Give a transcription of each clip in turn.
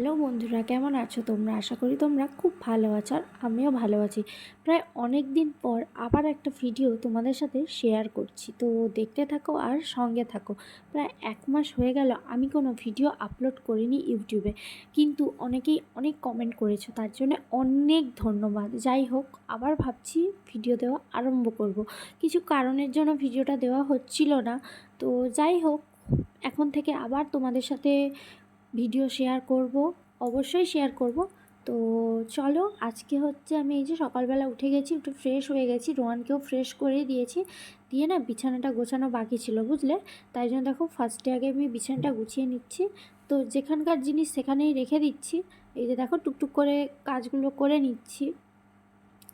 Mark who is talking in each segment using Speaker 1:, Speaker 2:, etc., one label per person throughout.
Speaker 1: Hello বন্ধুরা, কেমন আছো তোমরা? আশা করি তোমরা খুব ভালো আছো আর আমিও ভালো আছি। প্রায় অনেক দিন পর আবার একটা ভিডিও তোমাদের সাথে শেয়ার করছি। তো দেখতে থাকো আর সঙ্গে থাকো। প্রায় এক মাস হয়ে গেল, আমি কোনো ভিডিও আপলোড করিনি ইউটিউবে কিন্তু অনেকেই অনেক কমেন্ট করেছ, তার জন্য অনেক ধন্যবাদ। যাই হোক, আবার ভাবছি ভিডিও দেওয়া আরম্ভ করব। কিছু কারণের জন্য ভিডিওটা দেওয়া হচ্ছিল না। তো যাই হোক, এখন থেকে আবার তোমাদের সাথে ভিডিও শেয়ার করব, অবশ্যই শেয়ার করব। তো চলো, আজকে হচ্ছে আমি এই যে সকালবেলা উঠে গেছি, একটু ফ্রেশ হয়ে গেছি রোয়ানকেও ফ্রেশ করে দিয়েছি। দিয়ে না বিছানাটা গোছানো বাকি ছিল, বুঝলে? তাই জন্য দেখো ফার্স্টে আগে আমি বিছানাটা গুছিয়ে নিচ্ছি। তো যেখানকার জিনিস সেখানেই রেখে দিচ্ছি। এই যে দেখো টুকটুক করে কাজগুলো করে নিচ্ছি।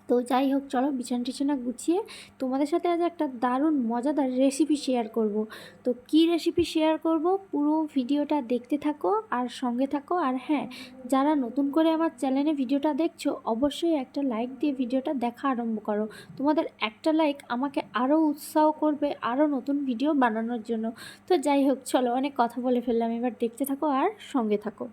Speaker 1: তো যাই হোক, চলো বিছানা টিছানা গুছিয়ে তোমাদের সাথে আজ একটা দারুণ মজাদার রেসিপি শেয়ার করব। তো কি রেসিপি শেয়ার করব? পুরো ভিডিওটা দেখতে থাকো আর সঙ্গে থাকো। আর হ্যাঁ যারা নতুন করে আমার চ্যানেলে ভিডিওটা দেখছ, অবশ্যই একটা লাইক দিয়ে ভিডিওটা দেখা আরম্ভ করো। তোমাদের একটা লাইক আমাকে আরও উৎসাহ করবে আরও নতুন ভিডিও বানানোর জন্য। তো যাই হোক, চলো অনেক কথা বলে ফেললাম। এবার দেখতে থাকো আর সঙ্গে থাকো।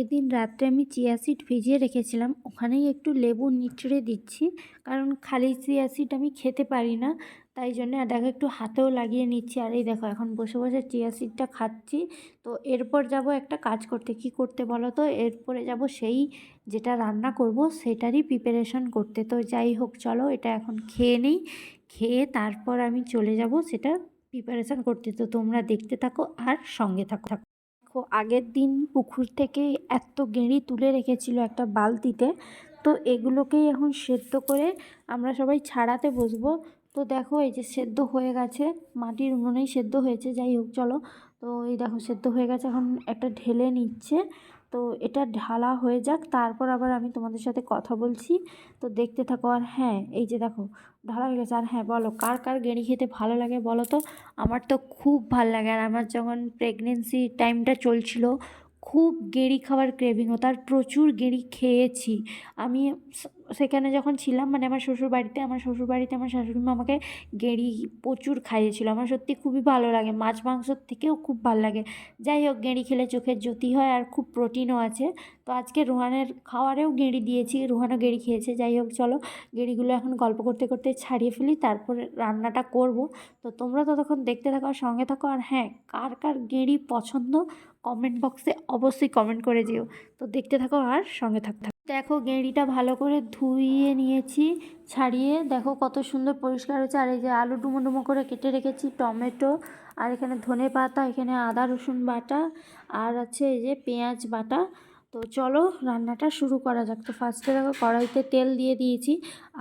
Speaker 1: আগের দিন রাত্রে আমি চিয়া সিড ভিজিয়ে রেখেছিলাম। ওখানেই একটু লেবু নিচড়ে দিচ্ছি। কারণ খালি চিয়া সিড আমি খেতে পারি না। তাই জন্য দেখো একটু হাতেও লাগিয়ে নিচ্ছি। আর এই দেখো, এখন বসে বসে চিয়া সিডটা খাচ্ছি। তো এরপর যাব একটা কাজ করতে। কি করতে বলো তো? এরপরে যাব সেই যেটা রান্না করব, সেটারই প্রিপারেশন করতে। তো যাই হোক, চলো এটা এখন খেয়ে নিই। খেয়ে তারপর আমি চলে যাব সেটা প্রিপারেশন করতে। তো তোমরা দেখতে থাকো আর সঙ্গে থাকো। দেখো, আগের দিন পুকুর থেকে এত গেঁড়ি তুলে রেখেছিল একটা বালতিতে। তো এগুলোকেই এখন সেদ্ধ করে আমরা সবাই ছাড়াতে বসবো। তো দেখো, এই যে সেদ্ধ হয়ে গেছে। মাটির উনুনেই সেদ্ধ হয়েছে, যাই হোক, চলো। তো এই দেখো, সেদ্ধ হয়ে গেছে। এখন একটা ঢেলে নিচ্ছে। তো এটা ঢালা হয়ে যাক, তারপর আবার আমি তোমাদের সাথে কথা বলছি। তো দেখতে থাকো আর হ্যাঁ এই যে দেখো, ঢালা হয়ে গেছে। আর হ্যাঁ বলো, কার কার গেঁড়ি খেতে ভালো লাগে বলো তো? আমার তো খুব ভালো লাগে। আর আমার যখন প্রেগনেন্সি টাইমটা চলছিল, খুব গেঁড়ি খাওয়ার ক্রেভিং হতো। আর প্রচুর গেঁড়ি খেয়েছি। আমি সেখানে যখন ছিলাম মানে আমার শ্বশুর বাড়িতে আমার শ্বশুর বাড়িতে আমার শাশুড়ি মা আমাকে গেঁড়ি প্রচুর খাইয়েছিল। আমার সত্যি খুবই ভালো লাগে। মাছ মাংসর থেকেও খুব ভালো লাগে। যাই হোক, গেঁড়ি খেলে চোখের জ্যোতি হয় আর খুব প্রোটিনও আছে। তো আজকে রোহানের খাওয়ারেও গেঁড়ি দিয়েছি। রোহানও গেঁড়ি খেয়েছে। যাই হোক, চলো গেঁড়িগুলো এখন গল্প করতে করতে ছাড়িয়ে ফেলি। তারপরে রান্নাটা করব। তো তোমরা ততক্ষণ দেখতে থাকো সঙ্গে থাকো। আর হ্যাঁ কার কার গেঁড়ি পছন্দ? কমেন্ট বক্সে অবশ্যই কমেন্ট করে যেও। তো দেখতে থাকো আর সঙ্গে থাকতে দেখো গেঁড়িটা ভালো করে ধুইয়ে নিয়েছি, ছাড়িয়ে দেখো কত সুন্দর পরিষ্কার হয়েছে। আর এই যে আলু ডুমো ডুমো করে কেটে রেখেছি, টমেটো, আর এখানে ধনে পাতা এখানে আদা রসুন বাটা, আর আছে এই যে পেঁয়াজ বাটা। তো চলো রান্নাটা শুরু করা যাক। তো ফার্স্টে দেখো কড়াইতে তেল দিয়ে দিয়েছি।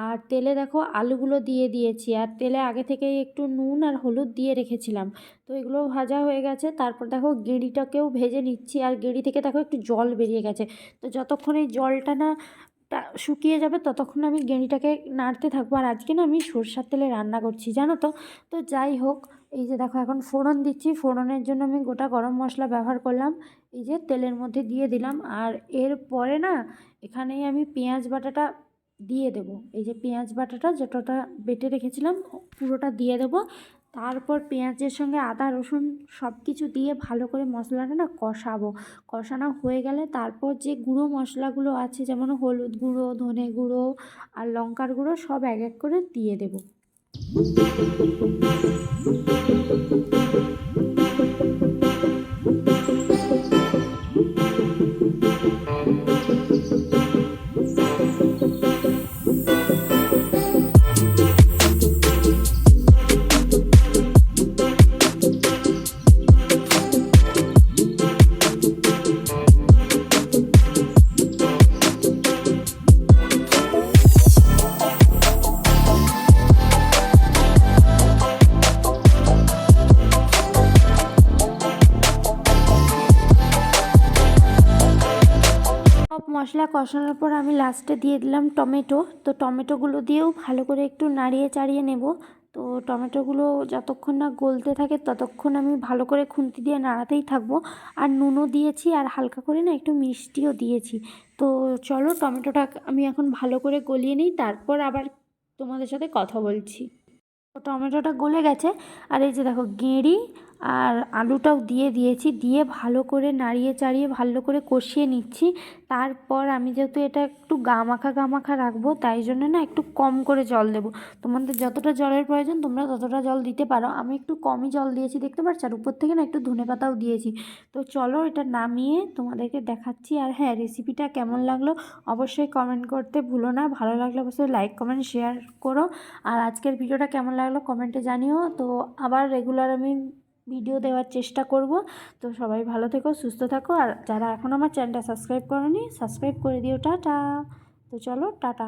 Speaker 1: আর তেলে দেখো আলুগুলো দিয়ে দিয়েছি। আর তেলে আগে থেকেই একটু নুন আর হলুদ দিয়ে রেখেছিলাম। তো এগুলো ভাজা হয়ে গেছে। তারপর দেখো গেঁড়িটাকেও ভেজে নিচ্ছি। আর গেঁড়ি থেকে দেখো একটু জল বেরিয়ে গেছে। তো যতক্ষণ এই জলটা না শুকিয়ে যাবে, ততক্ষণ আমি গেঁড়িটাকে নাড়তে থাকব। আর আজকে না আমি সরষার তেলে রান্না করছি, জানো তো? তো যাই হোক এই যে দেখো, এখন ফোড়ন দিচ্ছি। ফোড়নের জন্য আমি গোটা গরম মশলা ব্যবহার করলাম। এই যে তেলের মধ্যে দিয়ে দিলাম। আর এর পরে না, এখানেই আমি পেঁয়াজ বাটাটা দিয়ে দেবো। এই যে পেঁয়াজ বাটাটা যেটাটা বেটে রেখেছিলাম, পুরোটা দিয়ে দেবো। তারপর পেঁয়াজের সঙ্গে আদা, রসুন সব কিছু দিয়ে ভালো করে মশলাটা না কষাবো। কষানো হয়ে গেলে তারপর যে গুঁড়ো মশলাগুলো আছে, যেমন হলুদ গুঁড়ো, ধনে গুঁড়ো আর লঙ্কার গুঁড়ো, সব এক এক করে দিয়ে দেবো। Thank you. মশলা কষানোর পর আমি লাস্টে দিয়ে দিলাম টমেটো। তো টমেটোগুলো দিয়েও ভালো করে একটু নাড়িয়ে চাড়িয়ে নেব। তো টমেটোগুলো যতক্ষণ না গলতে থাকে ততক্ষণ আমি ভালো করে খুন্তি দিয়ে নাড়াতেই থাকব। আর নুনও দিয়েছি আর হালকা করে না একটু মিষ্টিও দিয়েছি। তো চলো টমেটোটা আমি এখন ভালো করে গলিয়ে নিই, তারপর আবার তোমাদের সাথে কথা বলছি। তো টমেটোটা গলে গেছে। আর এই যে দেখো, গেঁড়ি আর আলুটাও দিয়ে দিয়েছি, দিয়ে ভালো করে নাড়িয়ে চাড়িয়ে ভালো করে কষিয়ে নিচ্ছি। তারপর আমি যেহেতু এটা একটু গামাখা গামাখা রাখব, তাই জন্য না একটু কম করে জল দেবো। তোমাদের যতটা জলের প্রয়োজন তোমরা ততটা জল দিতে পারো। আমি একটু কমই জল দিয়েছি, দেখতে পাচ্ছ? আর উপর থেকে না একটু ধনে পাতাও দিয়েছি। তো চলো এটা নামিয়ে তোমাদেরকে দেখাচ্ছি। আর হ্যাঁ রেসিপিটা কেমন লাগল অবশ্যই কমেন্ট করতে ভুলো না। ভালো লাগলে অবশ্যই লাইক কমেন্ট শেয়ার করো। আর আজকের ভিডিওটা কেমন লাগল কমেন্টে জানিও। তো আবার রেগুলার আমি ভিডিও দেওয়ার চেষ্টা করব। তো সবাই ভালো থেকো, সুস্থ থাকো। আর যারা এখন আমার চ্যানেলটা সাবস্ক্রাইব করনি, সাবস্ক্রাইব করে দিও। টাটা। তো চলো, টাটা।